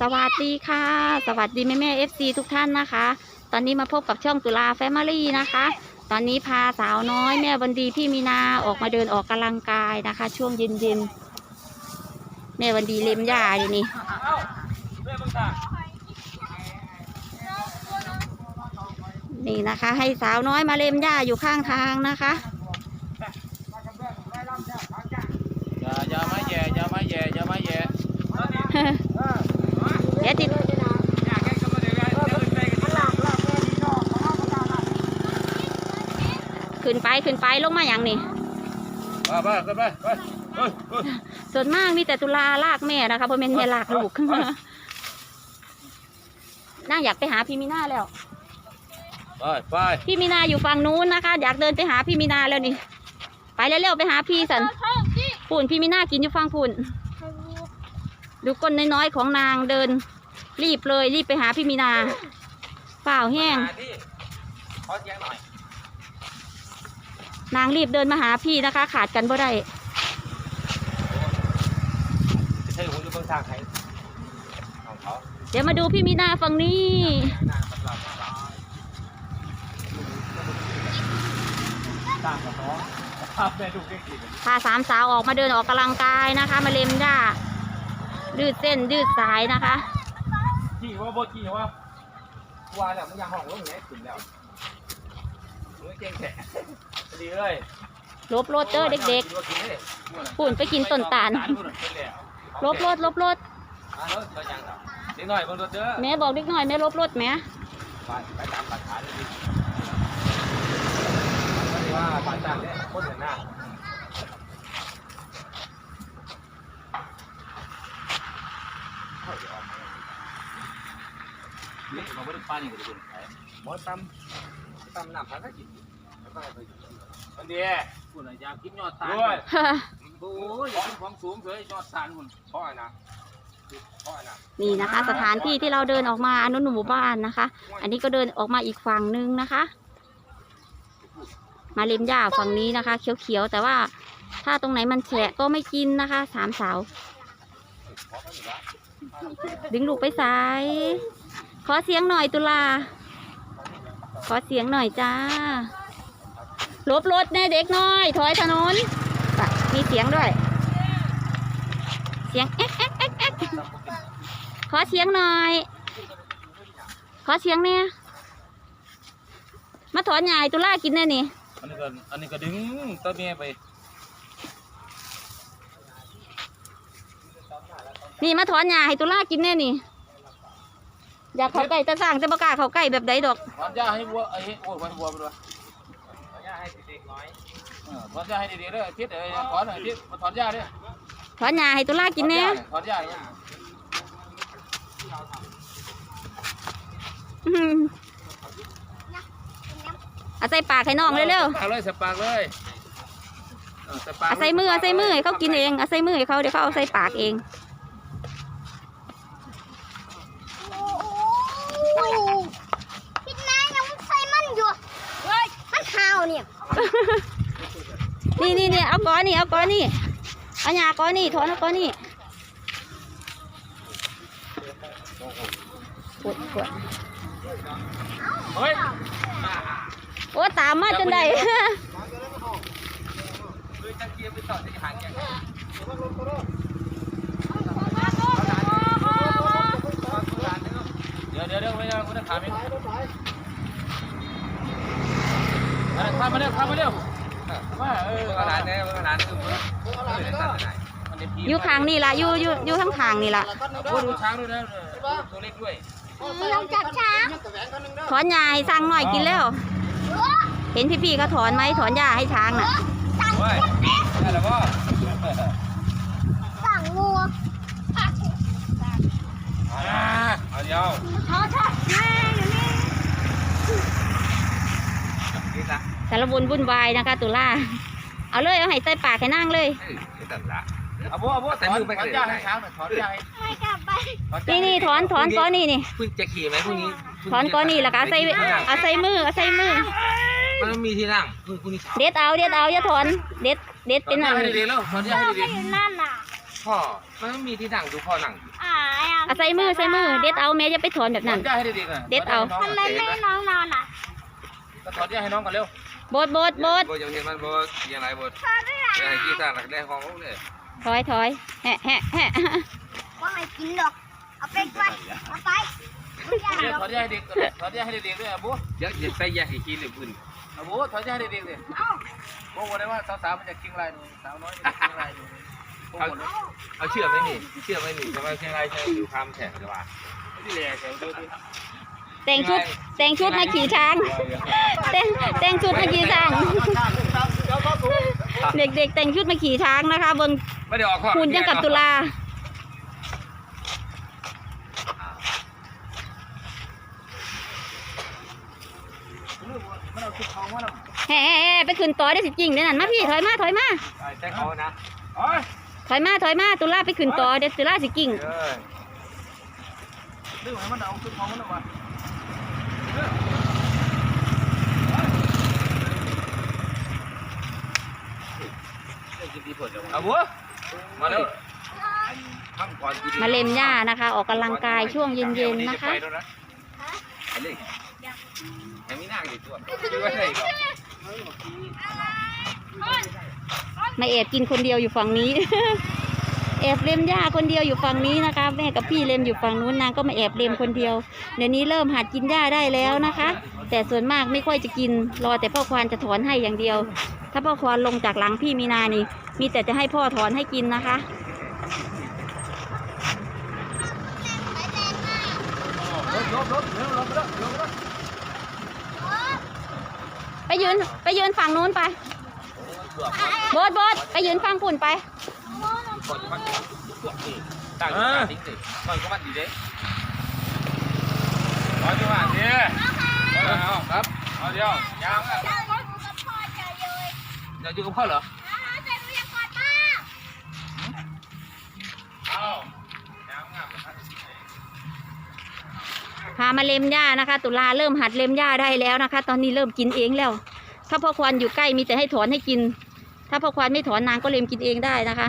สวัสดีค่ะ สวัสดีแม่แม่เอฟซีทุกท่านนะคะ ตอนนี้มาพบกับช่องตุลาแฟมิลี่นะคะ ตอนนี้พาสาวน้อยแม่บันดีพี่มีนาออกมาเดินออกกำลังกายนะคะ ช่วงเย็นเย็นๆแม่บันดีเล็มหญ้าอยู่นี่นี่นะคะ ให้สาวน้อยมาเล็มหญ้าอยู่ข้างทางนะคะอย่าอย่ามาแย่อย่ามาแย่อย่ามาแย่ ดี๋ยวติดขึ้นไปขึ้นไปลงมาอย่างนี้มาไปขึ้นไปไปเฮ้ยเฮ้ยส่วนมากมีแต่ตุลาลากแม่นะคะเพราะเป็นแม่ลากลูกน่าอยากไปหาพี่มีนาแล้วไปไปพี่มีนาอยู่ฝั่งนู้นนะคะ อยากเดินไปหาพี่มีนาแล้วนี่ ไปเร็วๆไปหาพี่สันปุ่นพี่มีนากินอยู่ฝั่งปุ่น ดูก้นน้อยๆของนางเดิน รีบเลยรีบไปหาพี่มีนาเปล่าแห้งขอเสียงหน่อย นางรีบเดินมาหาพี่นะคะ ขาดกันบ่ได้ใช่ผมอยู่เบื้องทางใครของเขาเดี๋ยวมาดูพี่มีนาฝั่งนี้ต่างกับน้องครับแม่ดูเก่งจริงพาสามสาวออกมาเดินออกกำลังกายนะคะ มาเล็มหญ้ายืดเส้นยืดสายนะคะขี่ ว่าโบขี่ว่าว่าแล้วมึงยังห้องลงไหนขึ้นแล้วมึงเก่งแท้ดีเลยลบรถเด้อเด็กๆปุ่นไปกินต้นตาลลบรถลบรถเด็กหน่อยบนรถเด้อแม่บอกเด็กหน่อยแม่ลบรถแม่ไปไปตามปัญหาเลยว่าปานต่างเนี่ยคนเห็นหน้านี่เราไม่ได้ปานี่ก็ได้หมอตำตำน้ำพันก็กินอันเดียคุณอยากกินยอดตา ลโอ้ยอยากกินของสูงเลยยอดตาลคุณเพราะอะไรนะเพราะอะไรนะนี่นะคะ สถานที่ที่เราเดินออกมาอนุหมู่บ้านนะคะ อันนี้ก็เดินออกมาอีกฝั่งนึงนะคะ มาเล็มหญ้าฝั่งนี้นะคะ เขียวๆแต่ว่าถ้าตรงไหนมันแฉะก็ไม่กินนะคะสามสาว ดึงลูกไปสาย ขอเสียงหน่อยตุลา ขอเสียงหน่อยจ้าลบรถแน่เด็กน้อย ถอยถนนไปมีเสียงด้วย เสียงเอ๊ะเอ๊ะเอ๊ะเอ๊ะขอเสียงหน่อย ขอเสียงเนี่ยมาถอนใหญ่ตุลากินแน่นี่อันนี้ก็อันนี้ก็ดึงตัวเมียไป นี่มาถอนหญ้าให้ตุลากินแน่นี่ อยากเขาไก่ตะสร้างจะประกล้าเขาไก่แบบใดดอกถอนหญ้าให้วัวไอ้โอ้ยให้วัวไปด้วยถอนหญ้าให้เด็กน้อยถอนหญ้าให้เด็กๆด้วยทิศเอ้ยถอนหน่อยทิศมาถอนหญ้าด้วยถอนหญ้าให้ตุลากินแน่ถอนหญ้าเนี่ยอื้อหือเอาใส่ปากให้น้องเร็วปากเลยใส่ปากเลยเออใส่ปากๆเอาใส่มือเอาใส่มือให้เขากินเองเอาใส่มือให้เขาเดี๋ยวเขาเอาใส่ปากเอง โอ้โหพี่นายยังใส่มันอยู่เฮ้ยมันขาวเนี่ย นี่นี่นี่ เอาก้อนนี่เอาก้อนนี่เอาหญ้าก้อนนี่ถอนเอาก้อนนี่ปวดปวดเฮ้ยโอ้ตามมาจนได้เกียบไปต่อที่หางแกเดี๋ยวเดี๋ยวเดี๋ยวไม่ได้ไม่ได้ขาไม่ข้ามมาเร็วข้ามมาเร็ว มาเออร้านนี่ยร้านคือมันอยู่ข้างนี่ละอยู่อยู่อยู่ข้งทางนี่ละดูช้างด้วยนะตัวเล็กด้วยลองจับช้างถอนหญ้าให้สั่งหน่อยกินแล้ว เห็นพี่ๆเขาถอนไหมถอนหญ้าให้ช้างน่ะเฮ้ยได้แล้วก็สั่งงูเอาเดียวเขาชอบแม่อยู่นี่นี่ละ สารบุญวุ่นวายนะคะ ตุลาเอาเลยเอาให้ใส่ปากให้นั่งเลยนี่ตัดละเอาบัวเอาบัวใส่มือไปถอนยาให้ช้างหน่อยถอนยาให้ไม่กลับไปนี่นี่ถอนถอนก้อนนี่นี่เพิ่งจะขี่ไหมพรุ่งนี้ถอนก้อนนี่แล้วก็เอาใส่เอาใส่มือเอาใส่มือมันไม่มีที่นั่งพรุ่งพรุ่งนี้เช้าเด็ดเอาเด็ดเอาอย่าถอนเด็ดเด็ดถอเป็นนยาอันให้ดีๆแล้วถอนยาให้พ่อดีก็อยู่นั่นน่ะถพ่อมันไม่มีที่นั่งดูพ่อนั่งอ่าอะเอาใส่มือใส่มือเด็ดเอาแม่อย่าไปถอนแบบนั้นถอดหญ้าให้เด็กๆน่ะเด็ดเอาถทำไมดหญ้าไม่ให้น้องนอนอะก็ถอดหญ้าให้น้องกันเร็วโบดโบดโบดบดยังเห็นมันบดยังไงบดยังไงที่สร้างหลักได้ของเลยถอยถอยแฮะแฮะแฮะว่าให้กินดอกเอาไปไปเอาไปไม่อยากเดี๋ยวดอกถอดหญ้าให้เด็กถอดหญ้าให้เด็กๆด้วยอะบุ๊เดี๋ยวจะไปแยกอีกทีหรือพื้นอะบุ๊ถอดหญ้าให้เด็กๆดิเอ้าบุ๊บอกได้ว่าสาวๆมันจะกิ้งลายหนูสาวน้อยมันจะกิ้งลายหนูบุ๊บอกเลยเอาเชือกไม่หนีเชือกไม่หนีทำไมเชียงรายใช้ดูคำแฉะหรือว่าที่แหล่แถวเดียวดิ แต่งชุดแต่งชุดมาขี่ช้างแต่งแต่งชุดมาขี่ช้าง เด็กๆ แต่งชุดมาขี่ช้างนะคะเบิ่งไม่ได้ออกข้อคุณยังกับตุลามันเอาชุดทองมาแล้วแฮ่ๆไปขึ้นต่อได้สิจริงเดี๋ยวนั้นมาพี่ถอยมาถอยมาใช้เขานะโอ้ยถอยมาถอยมาตุลาไปขึ้นต่อเดี๋ยวตุลาสิกิ่งเออดึงให้มันเอาชุดทองมันออกมา เอาบัวมาเลยทำก่อนมาเล็มหญ้านะคะ ออกกำลังกายช่วงเย็นๆนะคะไปเลยยังมีหน้าอีกตัวดูว่าไหนก่อนมาแอบกินคนเดียวอยู่ฝั่งนี้ แอบเล็มหญ้าคนเดียวอยู่ฝั่งนี้นะคะ แม่กับพี่เล็มอยู่ฝั่งนู้นนางก็มาแอบเล็มคนเดียว เดี๋ยวนี้เริ่มหัดกินหญ้าได้แล้วนะคะ แต่ส่วนมากไม่ค่อยจะกิน รอแต่พ่อควานจะถอนให้อย่างเดียว ถ้าพ่อควานลงจากหลังพี่มีนานี่ มีแต่จะให้พ่อถอนให้กินนะคะไปยืนไปยืนฝั่งนู้นไปโบดโบดไปยืนฝั่งปุ่นไป ก่อนจะมันตัวนี่ตั้งอยู่ตั้งทิ้งสิก่อนก็มันดีเด้เอาจังหวะสิเอาครับเอาเดียวยังอะเจ้าอยู่กับพ่อยเลยเดี๋ยวอยู่กับพ่อเหรออ่าแต่หนูอยากกอดป้าเอายังอะพามาเล็มหญ้านะคะ ตุลาเริ่มหัดเล็มหญ้าได้แล้วนะคะ ตอนนี้เริ่มกินเองแล้ว ถ้าพ่อควานอยู่ใกล้มีแต่ให้ถอนให้กิน ถ้าพ่อควานไม่ถอนนางก็เล็มกินเองได้นะคะ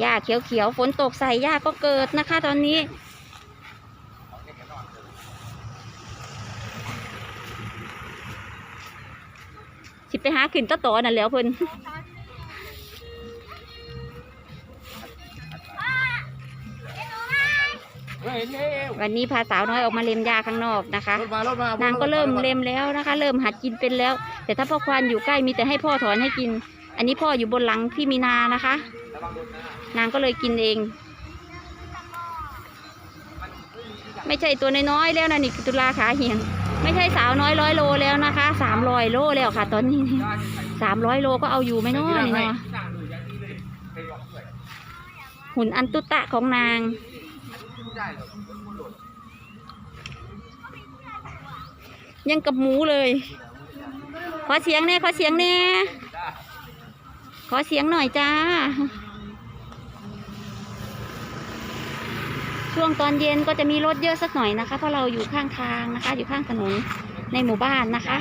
หญ้าเขียวๆฝนตกใส่หญ้าก็เกิดนะคะ ตอนนี้ สิไปหาขึ้นตะตอนั่นแหล้วเพิ่นเฮ้ยเร็ววันนี้พาสาวน้อยออกมาเล็มยาข้างนอกนะคะรถมารถมานางก็เริ่มเล็มแล้วนะคะ เริ่มหัดกินเป็นแล้ว แต่ถ้าพ่อควานอยู่ใกล้มีแต่ให้พ่อถอนให้กิน อันนี้พ่ออยู่บนหลังพี่มีนานะคะ นางก็เลยกินเอง ไม่ใช่ตัวน้อยๆแล้วนะนี่คือตุลาขาเหียง ไม่ใช่สาวน้อยร้อยโลแล้วนะคะสามร้อยโลแล้วค่ะ ตอนนี้สามร้อยโลก็เอาอยู่ไหม่น้อยนี่เนาะหุ่นอันตุตะของนางยังกับหมูเลย ขอเสียงแน่ ขอเสียงแน่ ขอเสียงหน่อยจ้า ช่วงตอนเย็นก็จะมีรถเยอะสักหน่อยนะคะ เพราะเราอยู่ข้างทางนะคะ อยู่ข้างถนนในหมู่บ้านนะคะ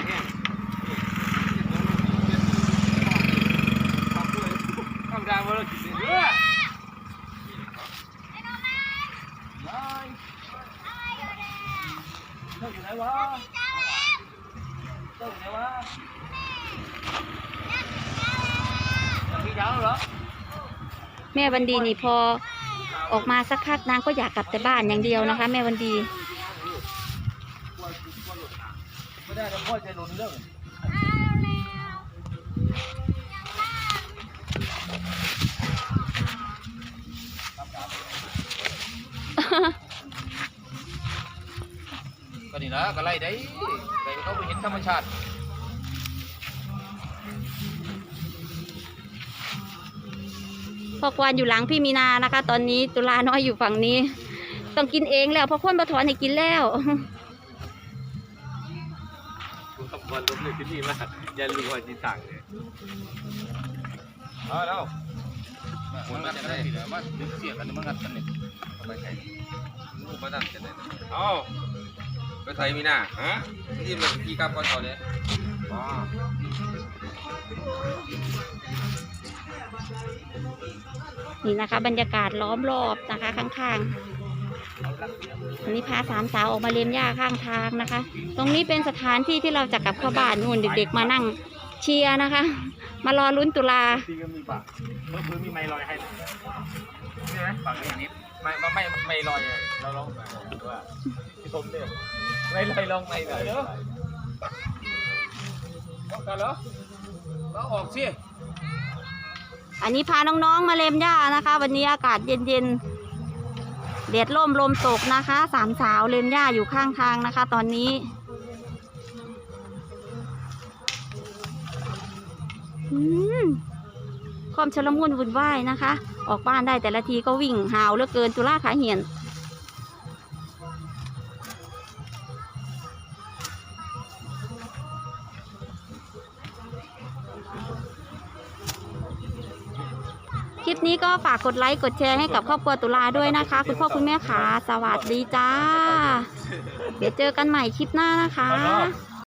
แม่วันดีนี่พอ ออกมาสักพักนางก็อยากกลับแต่บ้านอย่างเดียวนะคะ แม่วันดีไม่ได้แล้วพ่อใจหล่นเรื่องก็นี่นะก็ไล่ได้แต่เขาไปเห็นธรรมชาติ พ่อควานอยู่หลังพี่มีนานะคะ ตอนนี้ตุลาน้อยอยู่ฝั่งนี้ ต้องกินเองแล้วเพราะคนมาถอนให้กินแล้ววันลบเลยที่นี่มากอย่าลืมว่าจีสั่งเลยเอาแล้วมันงัดกันได้ทีเดียวมันดึงเสียกันมันงัดกันเนี่ยไปใส่ลูกมาตั้งจะได้เอาไปไทยมีหน้าฮะที่มันพี่กับก่อนเขาเนี่ยอ๋อ นี่นะคะ บรรยากาศล้อมรอบนะคะข้างๆวันนี้พาสามสาวออกมาเลียมหญ้าข้างทางนะคะ ตรงนี้เป็นสถานที่ที่เราจะกลับเข้าบ้านนู่นเด็กๆมานั่งเชียร์นะคะ มารอลุ้นตุลาตีก็มีปากเมื่อคืนมีไม้ลอยให้ใช่ไหมฝั่งนี้อันนี้ไม่ไม่ไม่ลอยเลยเราลองว่าพี่ชมเนี่ยไม่ลอยลงไม่ลอยป้อกันเหรอก็ออกสิ อันนี้พาน้องๆมาเล็มหญ้านะคะ วันนี้อากาศเย็นๆเด็ดล่มลมตกนะคะ สามสาวเล็มหญ้าอยู่ข้างทางนะคะ ตอนนี้ อืมความชลมุนวุ่นวายนะคะ ออกบ้านได้แต่ละทีก็วิ่งหาวเหลือเกินจุฬาขาเหียน นี้ก็ฝากกดไลค์กดแชร์ให้กับครอบครัวตุลาด้วยนะคะ คุณพ่อคุณแม่ขาสวัสดีจ้า เดี๋ยวเจอกันใหม่คลิปหน้านะคะ